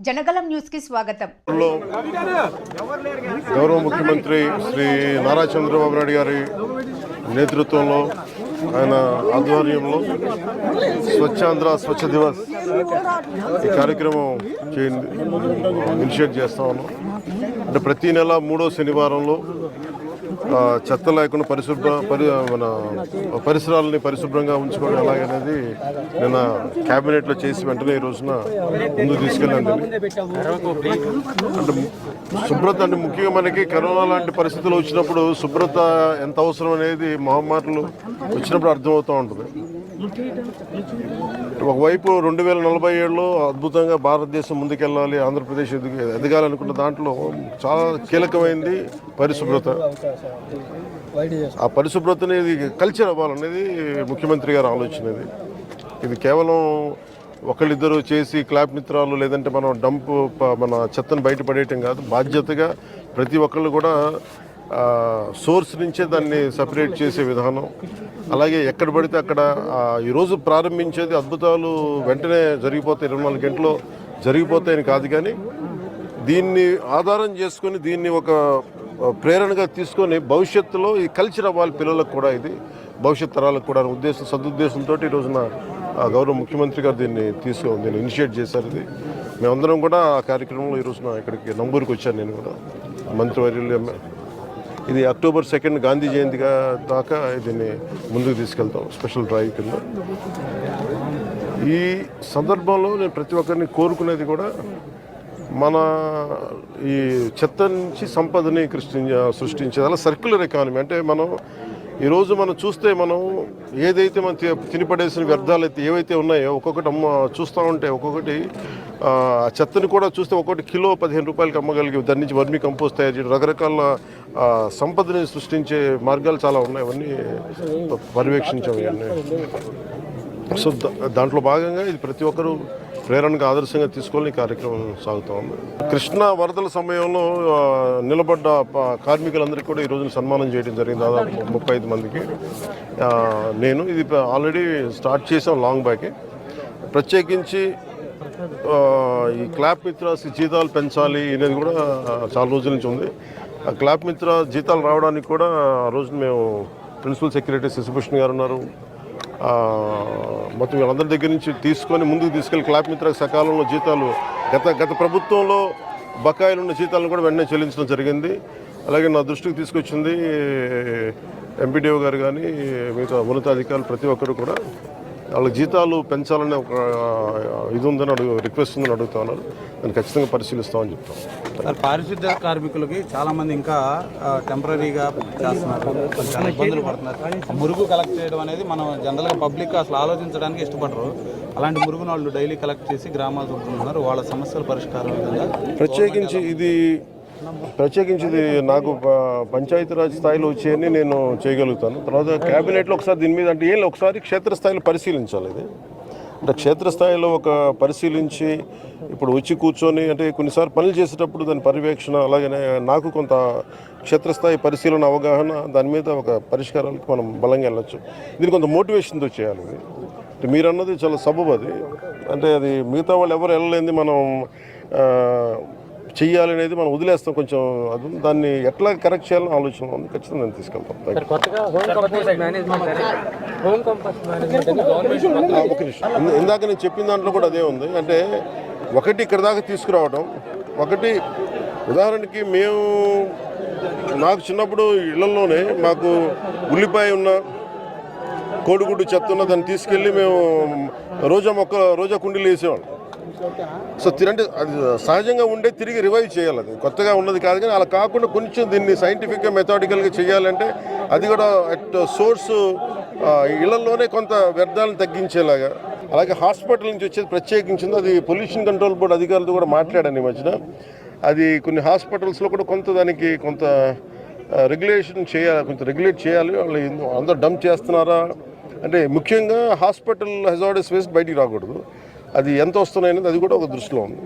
జనగలం న్యూస్కి స్వాగతం గౌరవ ముఖ్యమంత్రి శ్రీ నారా చంద్రబాబు నాయుడు గారి నేతృత్వంలో ఆయన ఆధ్వర్యంలో స్వచ్ఛాంధ్ర స్వచ్ఛ దివస్ ఈ కార్యక్రమం ఇనిషియేట్ చేస్తా ఉన్నాం. అంటే ప్రతి నెల మూడో శనివారంలో చెత్త లేకుండా పరిశుభ్ర పరి మన పరిసరాలని పరిశుభ్రంగా ఉంచుకోవడం ఎలాగనేది నిన్న క్యాబినెట్లో చేసి వెంటనే ఈ రోజున ముందుకు తీసుకెళ్ళండి అంటే శుభ్రత అంటే ముఖ్యంగా మనకి కరోనా లాంటి పరిస్థితులు వచ్చినప్పుడు శుభ్రత ఎంత అవసరం అనేది మహమ్మారులు వచ్చినప్పుడు అర్థమవుతూ ఉంటుంది. ఒకవైపు రెండు వేల నలభై ఏడులో అద్భుతంగా భారతదేశం ముందుకెళ్ళాలి ఆంధ్రప్రదేశ్ ఎదగాలనుకున్న దాంట్లో చాలా కీలకమైంది పరిశుభ్రత. ఆ పరిశుభ్రత అనేది కల్చర్ అవ్వాలనేది ముఖ్యమంత్రి గారు ఆలోచనది ఇది. కేవలం ఒకళ్ళిద్దరు చేసి క్లాప్ మిత్రాలు లేదంటే మనం డంప్ మన చెత్తను బయటపడేయటం కాదు బాధ్యతగా ప్రతి ఒక్కళ్ళు కూడా సోర్స్ నుంచే దాన్ని సపరేట్ చేసే విధానం. అలాగే ఎక్కడ పడితే అక్కడ ఈరోజు ప్రారంభించేది అద్భుతాలు వెంటనే జరిగిపోతాయి. ఇరవై నాలుగు గంటలు జరిగిపోతాయని కాదు కానీ దీన్ని ఆధారం చేసుకొని దీన్ని ఒక ప్రేరణగా తీసుకొని భవిష్యత్తులో ఈ కల్చర్ అవ్వాలి పిల్లలకు కూడా ఇది. భవిష్యత్ తరాలకు కూడా ఉద్దేశం సదుద్దేశంతో ఈ రోజున గౌరవ ముఖ్యమంత్రి గారు దీన్ని తీసుకు దీన్ని ఇనిషియేట్ చేశారు ఇది. మేమందరం కూడా ఆ కార్యక్రమంలో ఈ రోజున ఇక్కడికి నంబూరుకి వచ్చాను నేను కూడా. మంత్రివర్యులు ఇది అక్టోబర్ సెకండ్ గాంధీ జయంతిగా దాకా దీన్ని ముందుకు తీసుకెళ్తాం స్పెషల్ డ్రైవ్ కింద. ఈ సందర్భంలో నేను ప్రతి ఒక్కరిని కోరుకునేది కూడా మన ఈ చెత్త నుంచి సంపదని సృష్టించ సృష్టించేది అలా సర్క్యులర్ ఎకానమీ అంటే మనం ఈరోజు మనం చూస్తే మనం ఏదైతే మనం తినిపడేసిన వ్యర్థాలు అయితే ఏవైతే ఉన్నాయో ఒక్కొక్కటి అమ్మ చూస్తూ ఉంటే ఒక్కొక్కటి ఆ చెత్తని కూడా చూస్తే ఒక్కొక్కటి కిలో పదిహేను రూపాయలకి అమ్మగలిగి దాని నుంచి వర్మి కంపోస్ట్ తయారు చేయడం రకరకాల సంపదని సృష్టించే మార్గాలు చాలా ఉన్నాయి. అవన్నీ పర్యవేక్షించాం సో దాంట్లో భాగంగా ఇది ప్రతి ఒక్కరూ ప్రేరణగా ఆదర్శంగా తీసుకోవాలని కార్యక్రమం సాగుతూ ఉంది. కృష్ణా వరదల సమయంలో నిలబడ్డ కార్మికులందరికీ కూడా ఈ రోజున సన్మానం చేయడం జరిగింది. దాదాపు ముప్పై ఐదు మందికి. నేను ఇది ఆల్రెడీ స్టార్ట్ చేసాం లాంగ్ బ్యాకే. ప్రత్యేకించి ఈ క్లాప్ మిత్రాస్ జీతాలు పెంచాలి అనేది కూడా చాలా రోజుల నుంచి ఉంది. ఆ క్లాప్ మిత్ర జీతాలు రావడానికి కూడా ఆ రోజు మేము ప్రిన్సిపల్ సెక్రటరీ శశిభూషణ్ గారు ఉన్నారు. మొత్తం వీళ్ళందరి దగ్గర నుంచి తీసుకొని ముందుకు తీసుకెళ్ళి క్లాప్ మిత్ర సకాలంలో జీతాలు గత గత ప్రభుత్వంలో బకాయిలు ఉన్న జీతాలను కూడా వెంటనే చెల్లించడం జరిగింది. అలాగే నా దృష్టికి తీసుకొచ్చింది ఎంపీడీఓ గారు కానీ మిగతా ఉన్నతాధికారులు ప్రతి ఒక్కరు కూడా వాళ్ళ జీతాలు పెంచాలనే ఒక ఇది ఉందని అడుగు రిక్వెస్ట్ ఉందని అడుగుతా ఉన్నారు. దాన్ని ఖచ్చితంగా పరిశీలిస్తామని చెప్తాం. సార్ పారిశుద్ధ్య కార్మికులకి చాలా మంది ఇంకా టెంపరీగా చేస్తున్నారు. చాలా ఇబ్బందులు పడుతున్నారు. మురుగు కలెక్ట్ చేయడం అనేది మనం జనరల్గా పబ్లిక్ అసలు ఆలోచించడానికి ఇష్టపడరు. అలాంటి మురుగును వాళ్ళు డైలీ కలెక్ట్ చేసి గ్రామాలు చుట్టుకుంటున్నారు వాళ్ళ సమస్యల పరిష్కారం విధంగా ప్రత్యేకించి ఇది ప్రత్యేకించింది నాకు ప- పంచాయతీరాజ్ స్థాయిలో వచ్చేయని నేను చేయగలుగుతాను. తర్వాత క్యాబినెట్లో ఒకసారి దీని మీద అంటే ఏం ఒకసారి క్షేత్రస్థాయిలో పరిశీలించాలి ఇది. అంటే క్షేత్రస్థాయిలో ఒక పరిశీలించి ఇప్పుడు వచ్చి కూర్చొని అంటే కొన్నిసార్లు పనులు చేసేటప్పుడు దాని పర్యవేక్షణ అలాగనే నాకు కొంత క్షేత్రస్థాయి పరిశీలన అవగాహన దాని మీద ఒక పరిష్కారాలకు మనం బలంగా వెళ్ళొచ్చు. దీనికి కొంత మోటివేషన్తో చేయాలి ఇది. అంటే మీరు అన్నది చాలా సబబు అది అంటే అది మిగతా వాళ్ళు ఎవరు వెళ్ళలేంది మనం ఆ, చెయ్యాలి అనేది మనం వదిలేస్తాం కొంచెం. అది దాన్ని ఎట్లా కరెక్ట్ చేయాలని ఆలోచన ఉంది. ఖచ్చితంగా నేను తీసుకెళ్తాం. ఒక నిమిషం ఇంద- ఇందాక నేను చెప్పిన దాంట్లో కూడా అదే ఉంది. అంటే ఒకటి ఇక్కడ దాకా తీసుకురావడం ఒకటి ఉదాహరణకి మేము నాకు చిన్నప్పుడు ఇళ్ళలోనే మాకు ఉల్లిపాయ ఉన్న కోడిగుడ్డు చెత్త ఉన్న దాన్ని తీసుకెళ్ళి మేము రోజా మొక్క రోజా కుండీలు వేసేవాళ్ళం. సో తినంటే అది సహజంగా ఉండే తిరిగి రివైవ్ చేయాలి అది. కొత్తగా ఉన్నది కాదు కానీ అలా కాకుండా కొంచెం దీన్ని సైంటిఫిక్గా మెథాడికల్గా చేయాలంటే అది కూడా అట్ సోర్స్ ఇళ్ళలోనే కొంత వ్యర్థాలను తగ్గించేలాగా. అలాగే హాస్పిటల్ నుంచి వచ్చేది ప్రత్యేకించింది అది పొల్యూషన్ కంట్రోల్ బోర్డు అధికారులతో కూడా మాట్లాడాను ఈ మధ్యన. అది కొన్ని హాస్పిటల్స్లో కూడా కొంత దానికి కొంత రెగ్యులేషన్ చేయాలి కొంచెం రెగ్యులేట్ చేయాలి. వాళ్ళు అందరూ డంప్ చేస్తున్నారా? అంటే ముఖ్యంగా హాస్పిటల్ హెజార్డస్ వేస్ట్ బయటికి రాకూడదు. అది ఎంత వస్తున్నాయనేది అది కూడా ఒక దృష్టిలో ఉంది.